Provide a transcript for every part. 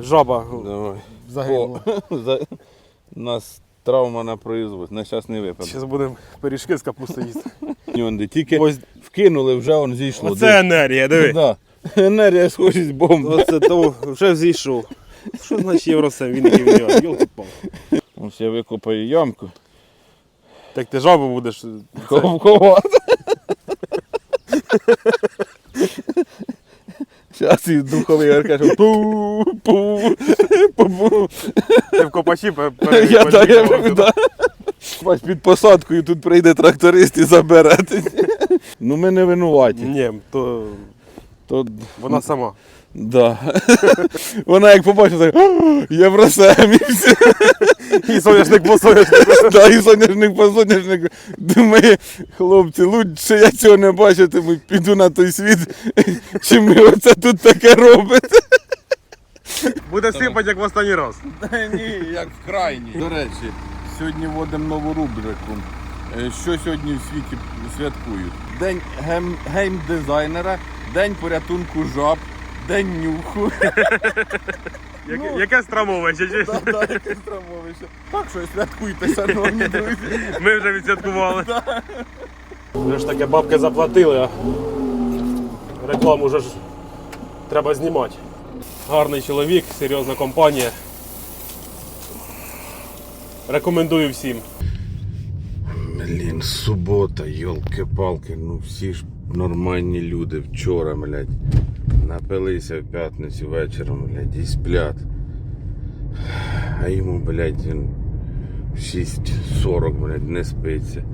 Жаба Давай. загинула. О, за... У нас травма на производстві, на щасний випадок. Зараз будемо пиріжки з капусти їсти. Нюнди, тільки Ось вкинули, вже он зійшло. оце енергія, диви. Да. Енергія схожість бомби. Оце то вже взійшов. Що значить Євросем? Він який він йолки пал Ось я викопаю ямку. Так ти жабу будеш. Ховати. Зараз і духовий оркестр. Пу, пу, пу. Ти в копачі Я да, я да. Бач, під посадкою тут прийде тракторист і забере. Ну ми не винуваті. Ні, то То, вона сама. Да. Вона як побачила, так, Євросем і. І соняшник по соняшнику. Да, і соняшник по соняшнику. Думає, хлопці, лучше я цього не бачитиму, піду на той світ, чим ви оце тут таке робите. Буде сипати, як в останній раз. Ні, як в крайній. До речі, сьогодні вводимо нову рубрику. Е, Що сьогодні в світі святкують? День гейм-дизайнера, день порятунку жаб, день нюху. Як- Ну. Яке страмовище? Так, так, яке страмовище. Так що святкуйте, шановні друзі. Ми вже відсвяткували. Вже ж таке бабки заплатили, а рекламу вже ж треба знімати. Гарний чоловік, серйозна компанія. Рекомендую всім. Блін, субота, йолки-палки, ну всі ж нормальні люди вчора, блядь, напилися в п'ятницю вечором, блядь, і сплять. А йому, блядь, він в 6.40, блядь, не спиться.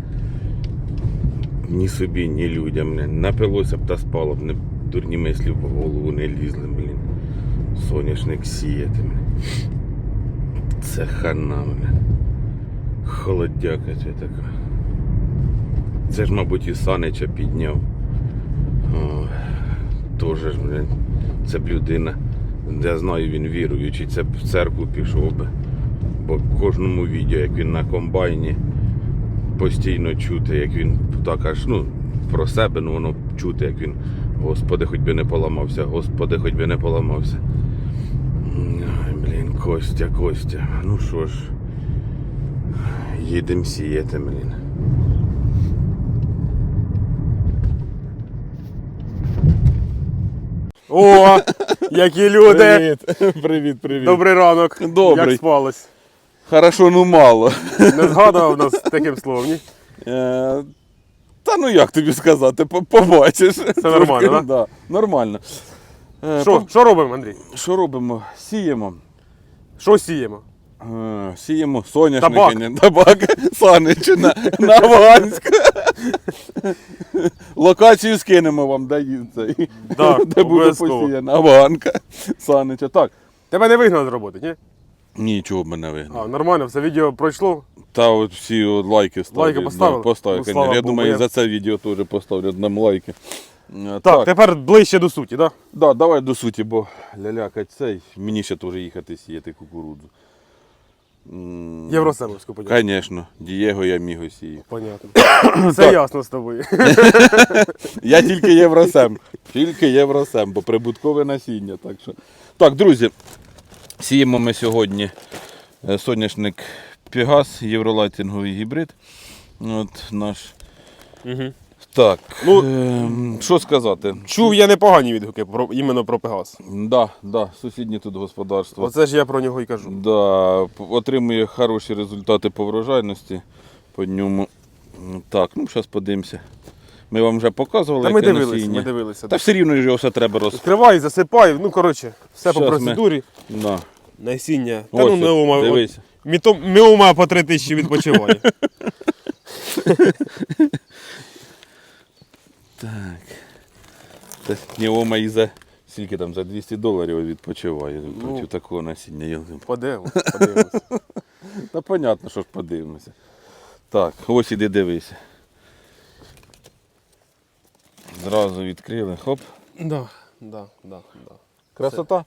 Ні собі, ні людям, блядь. Напилося б та спало б, не дурні мислі в голову не лізли, блін. Соняшник сіяти, блядь. Це хана, блядь. Холодяка це така. Це ж, мабуть, і Санича підняв. О, Тоже ж, блядь, це б людина. Я знаю, він віруючий, це б в церкву пішов би. Бо в кожному відео, як він на комбайні, постійно чути, як він так аж, ну, про себе, ну воно чути, як він, Господи, хоч би не поламався, Господи, хоч би не поламався. Ай, блін, Костя, Костя. Ну що ж. Їдемо сіяти, блін. О, які люди! Привіт, привіт, привіт. Добрий ранок. Добрий. Як спалось? Хорошо, ну мало. Не згадував нас таким словом, ні? Е, Та ну як тобі сказати, по- побачиш. Це нормально, да? Да, нормально. Е, Що, що робимо, Андрій? по- Що робимо? Сіємо. Що сіємо? Е, Сіємо соняшники, Табак. ні, табак, Саничина, на Афганську. Локацію скинемо вам, де, ї- цей, Так, де буде обов'язково. посіяна Афганка. Санича. Так, Тебе не вигнали з роботи, ні? нічого б мене вигнав. А, нормально, все відео пройшло. Та от всі от лайки ставлять. Лайки поставили? Да, поставив, Ну, конечно. слава Я Богу, думаю, я- за це відео теж поставлять нам лайки. Е, Так, тепер ближче до суті, так? Да, давай до суті, бо лялякать цей. Мені ще теж їхати сіяти кукурудзу. Євросемовську понятно. Звісно, Дієго я міго сію. Понятно. Все ясно з тобою. Я тільки Євросем. Тільки Євросем, бо прибуткове насіння. Так, що. так друзі, сіємо ми сьогодні е, соняшник Пегас, євролайтинговий гібрид. От наш. Угу. Так, Ну, ем, що сказати? Чув я непогані відгуки про, іменно про Пегас. Да, да, сусіднє тут господарство. Оце ж я про нього і кажу. Да, п- отримує хороші результати по врожайності по ньому. Так, ну зараз подивимося. Ми вам вже показували, Та ми яке дивилися, насіння. ми дивилися. Та все рівно ж його все треба роз... Відкривай, засипай, ну коротше, все по Щас ми- процедурі. Да. Насіння. Та ну не ума. дивись. Міто- по 3 тисячі відпочиває. Так. Та Неома і за скільки там, за 200 доларів відпочиває Ну. проти такого насіння. Я думаю, Подивимось, подивимось. Та понятно, що ж подивимося. Так, ось іди дивися. Зразу відкрили. Хоп. Да, да, да, да. Красота.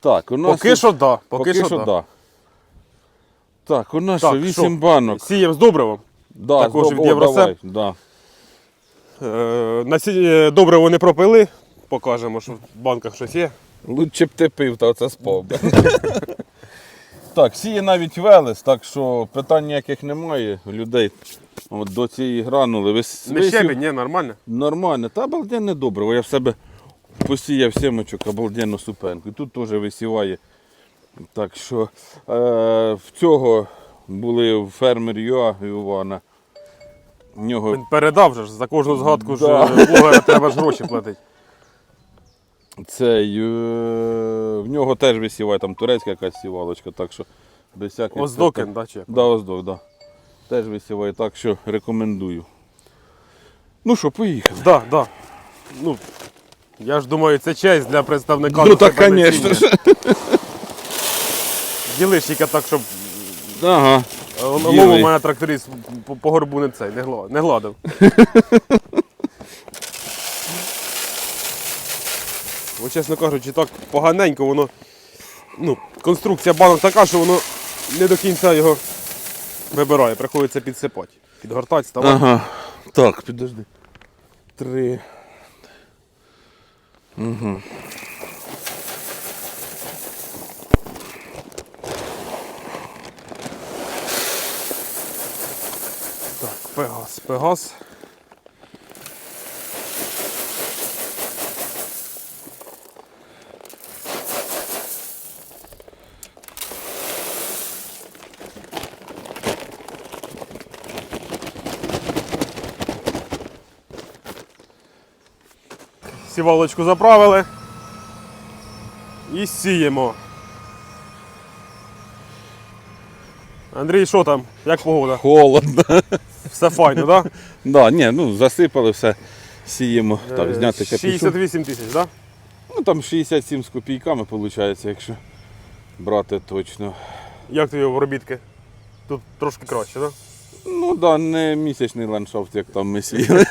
Так, у нас. Поки що да, поки, Поки що, що да. да. Так, у нас Так, що, що? банок. Сієм з добривом. Да, також з- від Євросеп? давай, Да. Е, насіння добриво не пропили. Покажемо, що в банках щось є. Лучше б ти пив, та оце спав. би. так, сіє навіть велес, так що питань ніяких немає. У людей от до цієї гранули. Вис, Не висів- щебень, ні, нормально. Нормально, та обалденно добре. бо Я в себе посіяв сімочок, обалденно супенку. І тут теж висіває. Так що е, в цього були фермер Юа Івана. В нього Він передав же ж за кожну згадку, Да. що блогера треба ж гроші платити. цей, е, в нього теж висіває там турецька якась сівалочка, так що без всяких. Оздокен, да, чи? Да, Оздок, да. Теж висіває, так що рекомендую. Ну що, поїхали. Да, да. Ну, я ж думаю, це честь для представника. Ну так, звісно. Ділиш тільки так, щоб Ага. Е, лову Ділий. мене тракторист по, по горбу не цей, не, гла- не гладив. Бо, чесно кажучи, так поганенько воно. Ну, конструкція банок така, що воно не до кінця його вибирає, приходиться підсипати. Підгортати, ставати. Ага. Так, підожди. Три. Угу. Так, пегас, пегас. Сівалочку заправили і сіємо. Андрій, що там? Як погода? Холодно. Все файно, так? Да? Да, ні, ну засипали все, сіємо. Так, Е, зняти капюшон. 68 тисяч, так? Да? Ну там 67 з копійками виходить, якщо брати точно. Як тобі обробітки? Тут трошки краще, так? Да? Ну так, да, не місячний ландшафт, як там ми сіяли.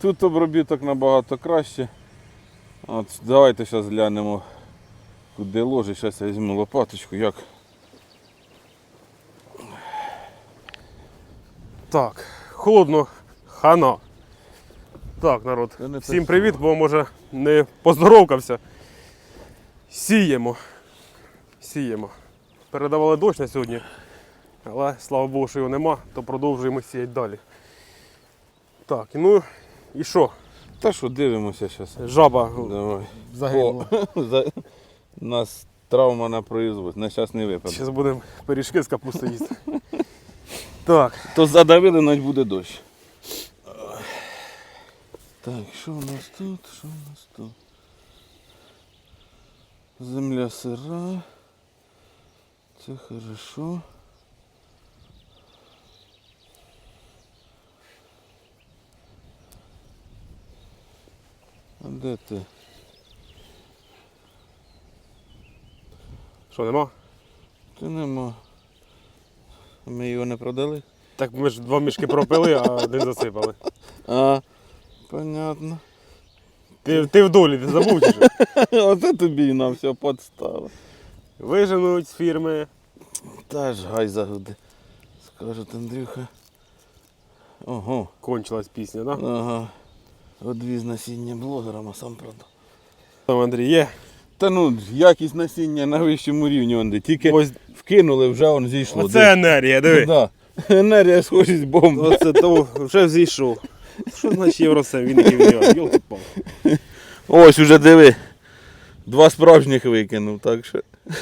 Тут обробіток набагато краще. От, давайте зараз глянемо, куди ложить. Зараз я візьму лопаточку, як. Так, холодно, хана. Так, народ, всім привіт, бо може не поздоровкався. Сіємо. Сіємо. Передавали дощ на сьогодні, але слава Богу, що його нема, то продовжуємо сіяти далі. Так, ну і що? Та що, дивимося зараз. Жаба Давай. загинула. О, за... Нас травма на производстві, на щас не випаде. Зараз будемо пиріжки з капусти їсти. Так, То задавили, навіть буде дощ. Так, що у нас тут? Що у нас тут? Земля сира. Це хорошо. А де ти? що нема? Ти нема. Ми його не продали? Так ми ж два мішки пропили, а один засипали. А, понятно. Ти, ти в долі, ти забув чи що? Оце тобі і нам все подстава. Виженуть з фірми. Та ж гай загуди. Скажуть Андрюха. Ого. Кончилась пісня, так? Да? Ага. Одвіз насіння блогерам, а сам продав. Там Андрій є. Та ну, якість насіння на вищому рівні, онде. Тільки Ось вкинули, вже он зійшло. оце енергія, диви. Да. Енергія схожість бомби. Оце то вже зійшов. Що значить Євросем? Він який він йолки пал Ось уже диви. Два справжніх викинув, так що.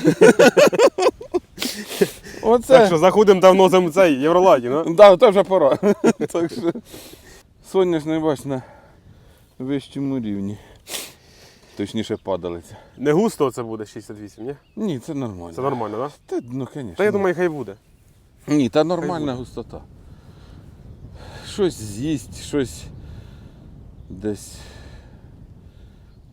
Оце. Так що заходимо там носом цей Євроладі, ну? Да, то вже пора. так що. Соняшний бач на вищому рівні. Точніше падалиця. Не густо це буде 68, ні? Ні, це нормально. Це нормально, так? Та, ну, звісно. Та я думаю, хай буде. Ні, та нормальна густота. Щось з'їсть, щось десь.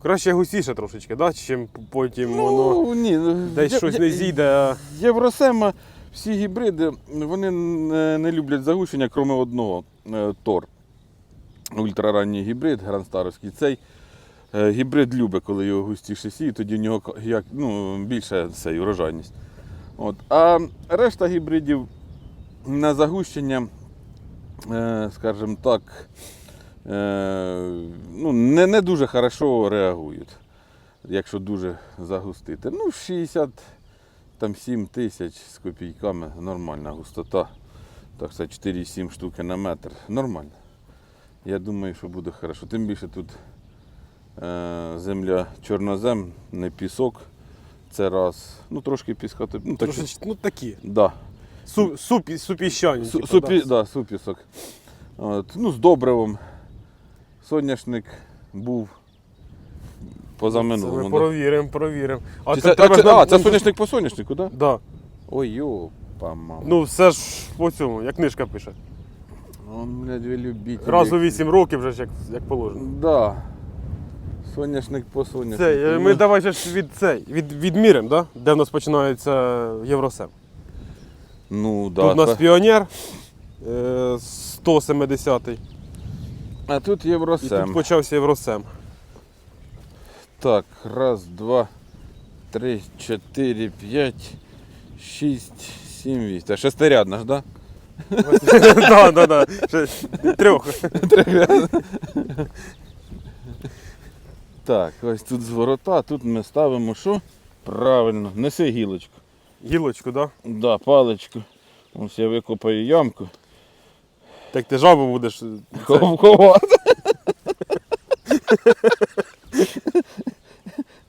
Краще густіше трошечки, да? чим потім воно Ну, ні, ну, десь є- щось є- не зійде. а- Євросема, всі гібриди, вони не, не люблять загущення, крім одного е, Тор. Ультраранній гібрид, гранстаровський. Цей гібрид любить, коли його густіше сіє, тоді в нього як, ну, більше цей, урожайність. От. А решта гібридів на загущення, е, скажімо так, ну, не, не дуже хорошо реагують, якщо дуже загустити. Ну, 67 тисяч з копійками нормальна густота. Так це 4,7 штуки на метр. Нормально. Я думаю, що буде хорошо. Тим більше тут е, земля чорнозем, не пісок. Це раз. Ну, трошки піска. Ну, так, Трошечки, ну такі. да. Су, супі, супіщані. Су, типу, супі, да. да, супісок. От, ну, з добривом. Соняшник був Це позаминулому. ми провіримо, провіримо. А Чи це це, а, це, а, це соняшник по соняшнику, так? Да? Да. Ой, йопа, мама. Ну все ж по цьому, як книжка пише. Он, блядь, ви. Раз у 8 років вже ж як, як положено. Да. Соняшник по соняшнику. Це, е, Ну, ми давай же ж від цей, від, відміримо, да? де в нас починається Євросем. Ну, да. Тут у нас та- піонер е, 170-й. А тут І Євросем. тут почався Євросем. Так, раз, два, три, чотири, п'ять, шість, сім, вісім. Та шестирядна ж, да? Так, так, так. Трьох. Так, ось тут зворота, тут ми ставимо що? Правильно, неси гілочку. Гілочку, так? Да, паличку. Ось я викопаю ямку. Так ти жабу будеш. Ховати.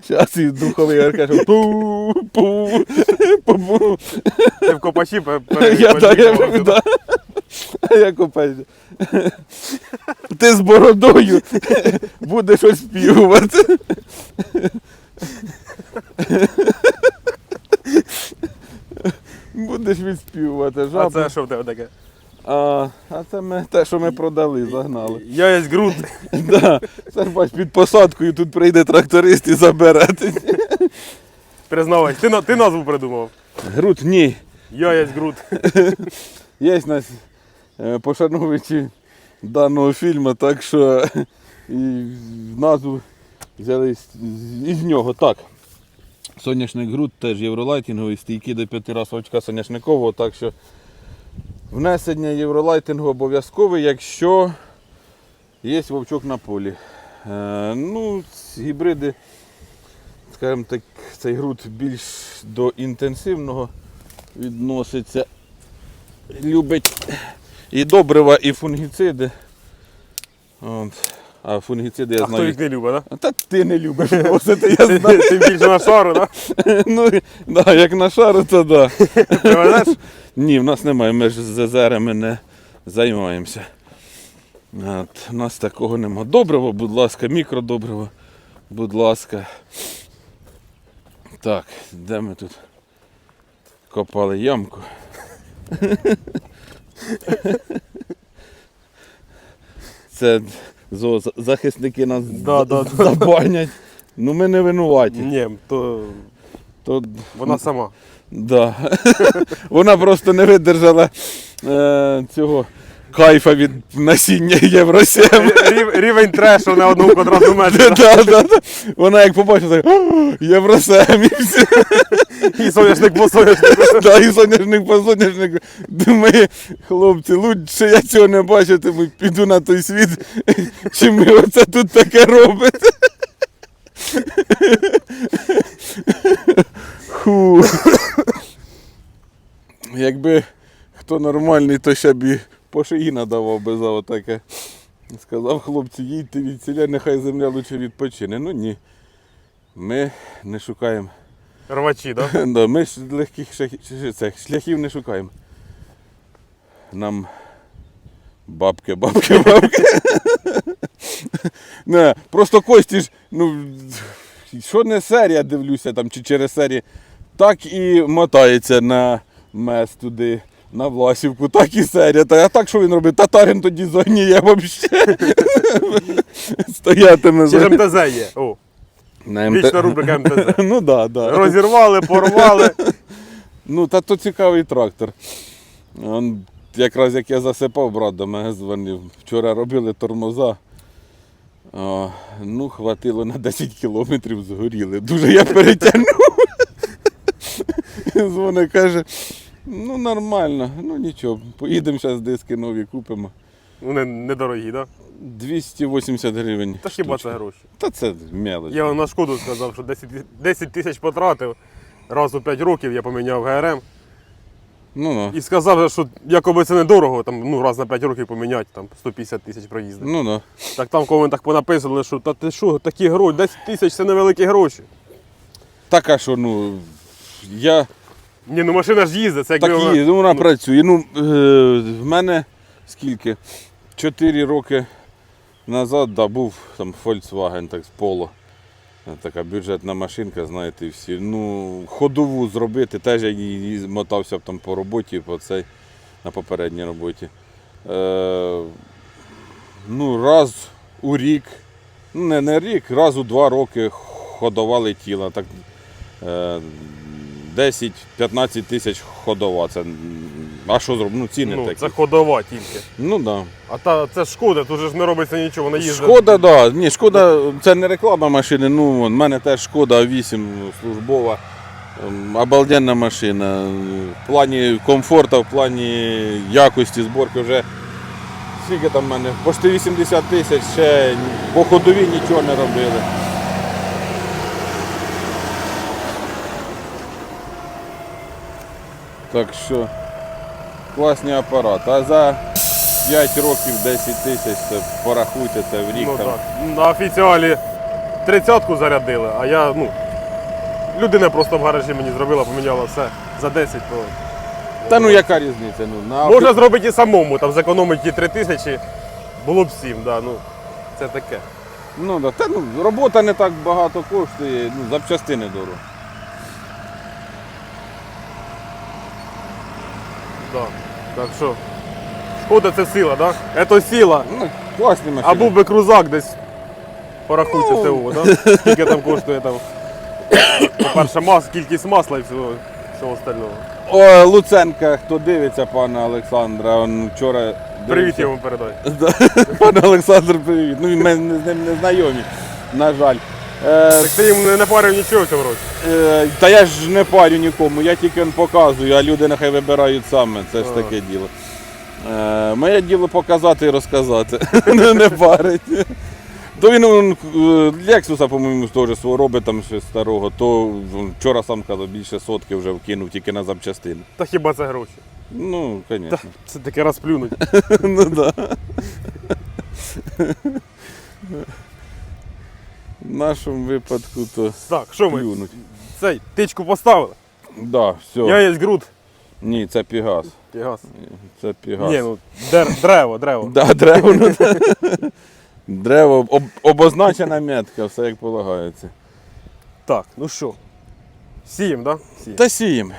Зараз і духовий оркестр. Пу, пу, пу, пу. Ти в копачі пе- А я копаю. Ти з бородою будеш оспівувати. Будеш відспівувати А жабу. це що в тебе таке? А, а це ми те, що ми продали, загнали. Я є ґрунт. Да. Це ж бач, під посадкою тут прийде тракторист і забере. Признавай, ти, ти назву придумав. Груд, ні. Я є ґрунт. Є нас пошановичі даного фільму, так що і назву взяли із нього. Так. Соняшник груд теж євролайтинговий, стійки до 5 разів очка соняшникового, так що внесення євролайтингу обов'язкове, якщо є вовчок на полі. Е, ну, гібриди, скажімо так, цей груд більш до інтенсивного відноситься любить і добрива, і фунгіциди. От. А фунгіциди я А хто їх не любить, так? А Та ти не любиш вносити, я знаю. ти більше на шару, так? ну, да, як на шару, то да. Привезеш? Ні, в нас немає, ми ж з езерами не займаємося. От, у нас такого нема. Добриво, будь ласка, мікродобриво, будь ласка. Так, де ми тут копали ямку? Це зоозахисники нас Да, да, да. забанять. Ну ми не винуваті. Ні, то То вона сама. Да. Вона просто не видержала е, цього кайфа від насіння Євро 7. Рів- Рівень трешу на одному квадратному метрі. Да, да, да. Вона як побачила, так, «О, Євро 7 і все. І соняшник по соняшнику. Да, і соняшник по соняшнику. Думаю, хлопці, лучше я цього не бачитиму, піду на той світ, чи ми оце тут таке робимо. Фу. Якби хто нормальний, то ще б і по шиї надавав би за отаке. Сказав хлопці, їдьте від ціля, нехай земля лучше відпочине. Ну ні. Ми не шукаємо. Рвачі, так? Да, ми ж легких шляхів, цих шляхів не шукаємо. Нам бабки, бабки, бабки. не, просто Кості ж, ну, що не серія дивлюся там, чи через серії, так і мотається на мес туди, на Власівку, так і серія. А так що він робить? Татарин тоді зогніє взагалі. Стоятиме Чи ж. МТЗ є? О, На вічна рубрика МТЗ. Ну да, да. Розірвали, порвали. Ну, та то цікавий трактор. Он, якраз як я засипав, брат до мене дзвонив. Вчора робили тормоза. А, ну, хватило на 10 кілометрів згоріли. Дуже я перетягнув. Дзвони каже, ну нормально, ну нічого, поїдемо зараз диски нові купимо. Вони недорогі, так? 280 гривень. Та хіба це гроші? Та це мелоч. Я на шкоду сказав, що 10, 10 тисяч потратив. Раз у 5 років я поміняв ГРМ. Ну, ну. І сказав, що якоби це недорого, там, ну, раз на 5 років поміняти, там 150 тисяч проїздів. Ну, ну. Так там в коментах понаписали, що та ти що, такі гроші, 10 тисяч це невеликі гроші. Так, а що, ну, я Ні, ну машина ж їздить, це якби так вона- ну, вона працює. Ну, е, в мене скільки? 4 роки назад да, був там Volkswagen так, з Polo. Е, Така бюджетна машинка, знаєте, і всі. Ну, ходову зробити, теж я її мотався б там по роботі, по цей, на попередній роботі. Е, ну, раз у рік, ну не, не рік, раз у два роки ходова тіла. Так, е, 10-15 тисяч ходова. Це, а що зробити? Ну, ціни ну, такі. це ходова тільки. Ну да. А та це шкода, тут же ж не робиться нічого, вона їздить. Шкода, да. Ні, шкода, це не реклама машини. Ну, в мене теж шкода 8 службова. Ем, Обалденна машина. В плані комфорту, в плані якості зборки вже. Скільки там в мене? Почти 80 тисяч, ще по ходові нічого не робили. Так що класний апарат. А за 5 років 10 тисяч, це порахуйте це в рік. Ну, там. так. На офіціалі тридцятку зарядили, а я, ну, людина просто в гаражі мені зробила, поміняла все за 10, то Та ну яка різниця? Ну, на можна зробити і самому, там зекономити ті 3 тисячі, було б 7, да, ну, це таке. Ну, да. Та, ну, робота не так багато коштує, ну, запчастини дорого. Да. Так що, шкода це сила, да? Це сила. Ну, класні машини. А був би крузак десь. Порахуйте Ну. ТО, да? Скільки там коштує там. По-перше, мас, кількість масла і всього, всього остального. О, Луценка, хто дивиться, пана Олександра, он вчора. Привіт дивився. йому передай. Пане Олександр, привіт. Ну, ми з ним не знайомі, на жаль. Е, Так ти їм не напарив нічого в цьому році. е, та я ж не парю нікому, я тільки показую, а люди нехай вибирають саме, це ж таке діло. Е, моє діло показати і розказати, не, не парить. То він он, е, Лексуса, по-моєму, теж свого робить там щось старого, то вчора сам казав, більше сотки вже вкинув тільки на запчастини. Та хіба це гроші? Ну, звісно. Це таке розплюнуть. ну да. В нашому випадку то Так, що ми? плюнуть. Цей, тичку поставили. Да, все. Я є груд. Ні, це пігас. Пігас. Це пігас. Ні, ну дер- дерево, дерево. Да, древо. ну, Древо, об, обозначена метка, все як полагається. Так, ну що? Сієм, да? Сієм. Та сієм.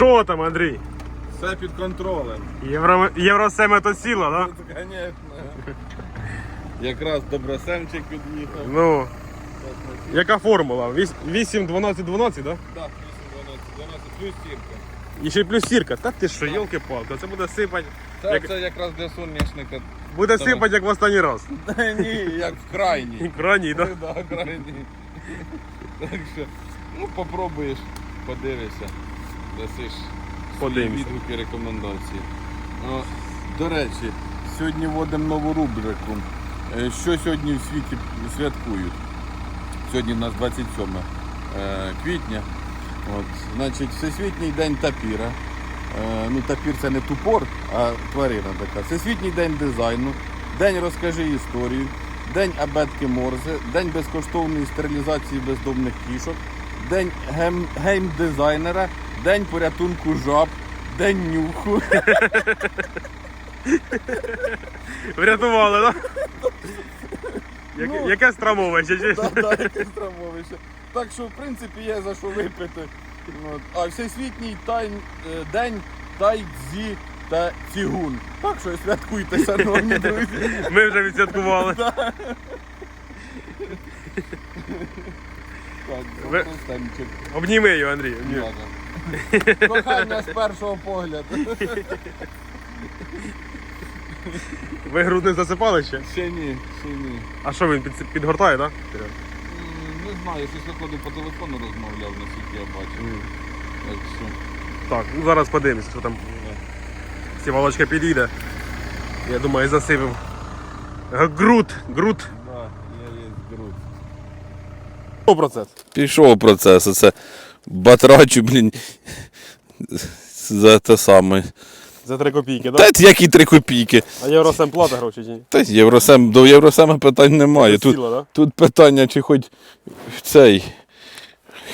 Що там, Андрій? Все під контролем. Євро... Євросеме то сіла, да? Звісно. Якраз Добросемчик під'їхав. Ну. Яка формула? 8, 12, 12, да? Так, 8, 12, 12 плюс сірка. І ще й плюс сірка. Та ти що, йолки-палки, це буде сипати. Це, Як- це якраз для соняшника. Буде Давай. сипати, як в останній раз. Ні, як в крайній. Крайній, да? Да, крайній. Так що, ну попробуєш, подивишся, дасиш свої Подивимося. відгуки, рекомендації. До речі, сьогодні вводимо нову рубрику. Е, Що сьогодні в світі святкують? Сьогодні у нас 27 е, квітня. От, значить, Всесвітній день тапіра. Е, ну, тапір це не тупор, а тварина така. Всесвітній день дизайну, день розкажи історію, день абетки Морзе, день безкоштовної стерилізації бездомних кішок, день гем, гейм-дизайнера, день порятунку жаб, день нюху. Врятували? Яке, Ну. яке страмовище? чи- Так, так, якесь травмовище. Так що, в принципі, є за що випити. От. А всесвітній тай... е, день тайцзі та цігун. Так що святкуйте, шановні друзі. Ми вже відсвяткували. Так, Ви- Стемчик. Обніми його, Андрій. обніми. Кохання з першого погляду. Ви груд не засипали ще? Ще ні, ще ні. А що він під, підгортає, так? М, Не знаю, щось виходив по телефону розмовляв, наскільки я бачив. Так що. Так, ну зараз подивимось, що там сівалочка підійде. Я думаю, засипив. Груд, груд. Да, я є груд. 100%. Пішов процес, оце батрачу, блін. За те саме. За 3 копійки, так? Та які три копійки. А Євросем плата гроші чи ні? Та Євросем, до Євросема питань немає. Тут, Сіла, да? тут питання, чи хоч цей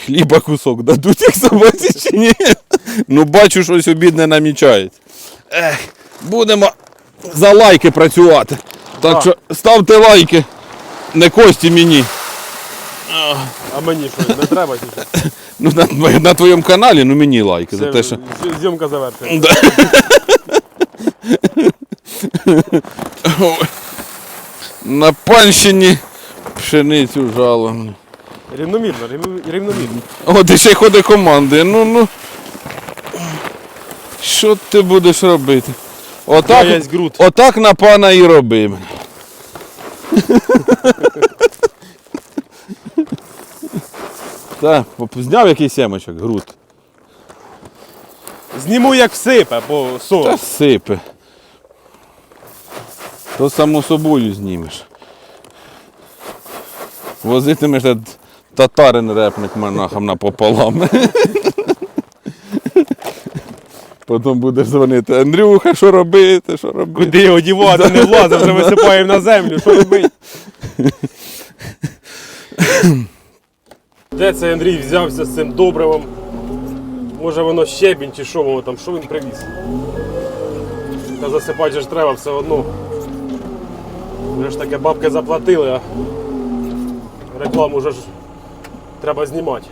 хліба кусок дадуть, як собаці, чи ні. Ну бачу, щось обід не намічається. Ех, будемо за лайки працювати. Так Так. що ставте лайки. Не кості мені. А мені що, не треба чи що? Ну, на, на твоєму каналі, ну мені лайки. За те, що... зй- Зйомка завершена. На панщині пшеницю жало. Рівномірно, рівно- рівномірно. О, ти ще й ходить команди. Ну ну. Що ти будеш робити? Отак, Я єсть груд. отак на пана і роби. Так, зняв якийсь семечок, груд. Зніму як всипе по Та 40. сипе. То само собою знімеш. Возитимеш як татарин репник монахом напополам. Потім будеш дзвонити, Андрюха, що робити, що робити? Куди його дівати, не влазив, вже висипаємо на землю, що робити? Де цей Андрій взявся з цим добривом? Може воно щебінь чи що воно там, що він привіз? Та засипати ж треба все одно. Вже ж таке бабки заплатили, а рекламу вже ж треба знімати.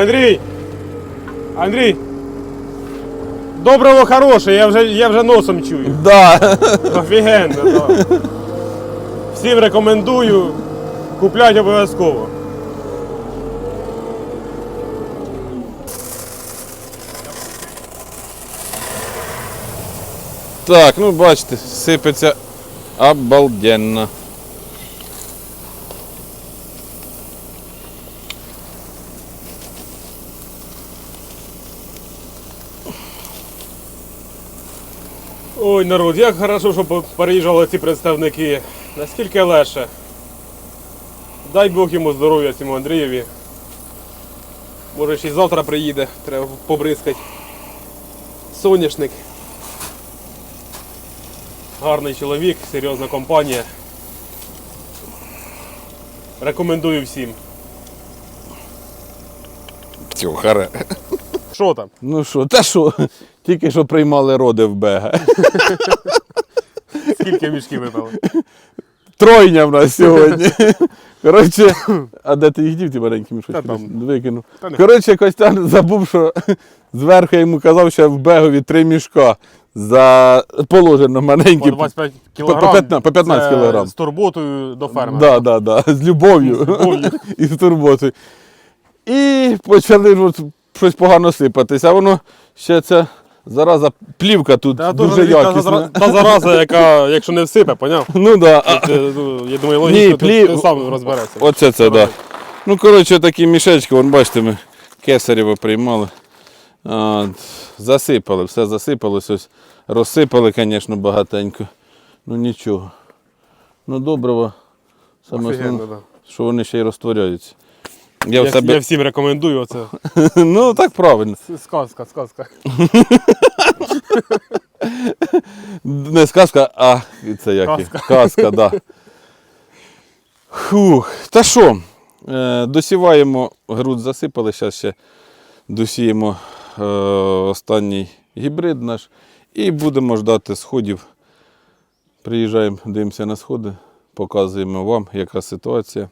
Андрій! Андрій! Доброго хороше, я вже, я вже носом чую. Да. Офігенно, да. Всім рекомендую. Куплять обов'язково. Так, ну бачите, сипеться обалденно. Ой, народ, як хорошо, що переїжджали ці представники. Наскільки легше. Дай Бог йому здоров'я цьому Андрієві. Може ще й завтра приїде, треба побризкати. Соняшник. Гарний чоловік, серйозна компанія. Рекомендую всім. Цю харе. Що там? Ну що, та що, тільки що приймали роди в Бега. Скільки мішків випали? Тройня в нас сьогодні. Коротше, а де ти їх дів, ті маленькі мішочки? Та там. Викинув. Та не- Коротше, Костян забув, що зверху я йому казав, що в Бегові три мішка за положено По маленькі. 25 по кілограм. 15 по 15 Це кілограм. З турботою до фермера. Да, да, да, з любов'ю. З любов'ю. і з турботою. І почали ж от щось погано сипатися. А воно ще ця зараза плівка тут Та, дуже дуже якісна. та зараза, яка, якщо не всипе, поняв? Ну да. а- Це, ну, я думаю, логічно, ти, плі- ти сам розберешся. Оце це, так. Да. Ну, коротше, такі мішечки, вон бачите, ми кесарєво приймали. А, засипали, все засипалось, ось розсипали, звісно, багатенько. Ну нічого. Ну доброго. Саме Офігенно, основне, да. що вони ще й розтворяються. Я, Я, в себе... я всім рекомендую оце. ну так правильно. Сказка, сказка. Не сказка, а це як? і? Казка. Казка, да. Фух. Та що, е, досіваємо, груд засипали, зараз ще досіємо е, останній гібрид наш. І будемо ждати сходів. Приїжджаємо, дивимося на сходи, показуємо вам, яка ситуація,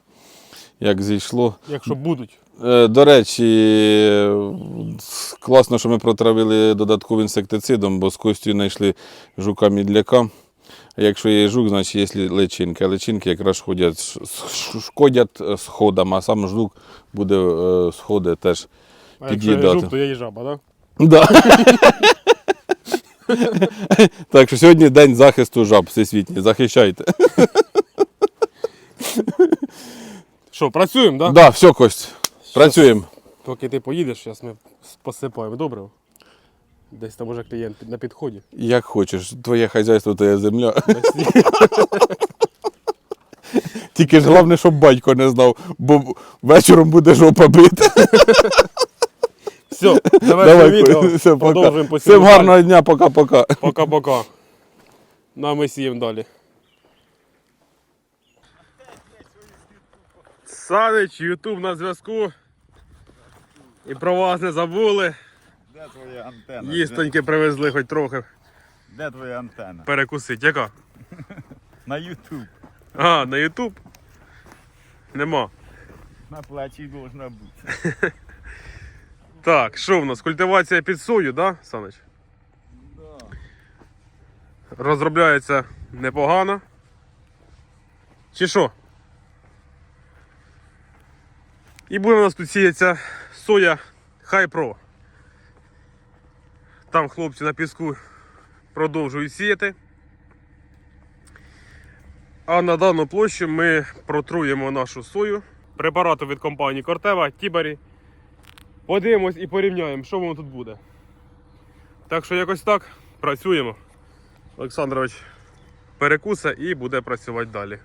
як зійшло. Якщо будуть. Е, До речі, класно, що ми протравили додатковим інсектицидом, бо з костю знайшли жука мідляка. А якщо є жук, значить є личинки. А личинки якраз ш- шкодять сходам, а сам жук буде е, сходи теж А якщо є жук, то є і жаба, так? Да. так що сьогодні день захисту жаб всесвітній. Захищайте. Що, працюємо, так? Да, все, Кость. Працюємо. Поки ти поїдеш, зараз ми посипаємо добре. Десь там уже клієнт на підході. Як хочеш, твоє хазяйство, твоя земля. Тільки ж головне, щоб батько не знав, бо вечором буде жопа бити. Все, Давай, відео. все. Продовжуємо Всім гарного дня, пока-пока. Пока-пока. На ми сіємо далі. Санич, Ютуб на зв'язку. І про вас не забули. Де твоя антенна? Їстоньки привезли хоч трохи Де, твоя антенна? перекусити. Яка? На Ютуб. А, на Ютуб? Нема. На плечі должна бути. Так, що в нас? Культивація під сою, да, Санич? Розробляється непогано. Чи що? І буде у нас тут сіятися соя High Pro. Там хлопці на піску продовжують сіяти. А на дану площу ми протруємо нашу сою. Препарату від компанії Corteva Тібері. Подивимось і порівняємо, що воно тут буде. Так що якось так працюємо. Олександрович перекуса і буде працювати далі.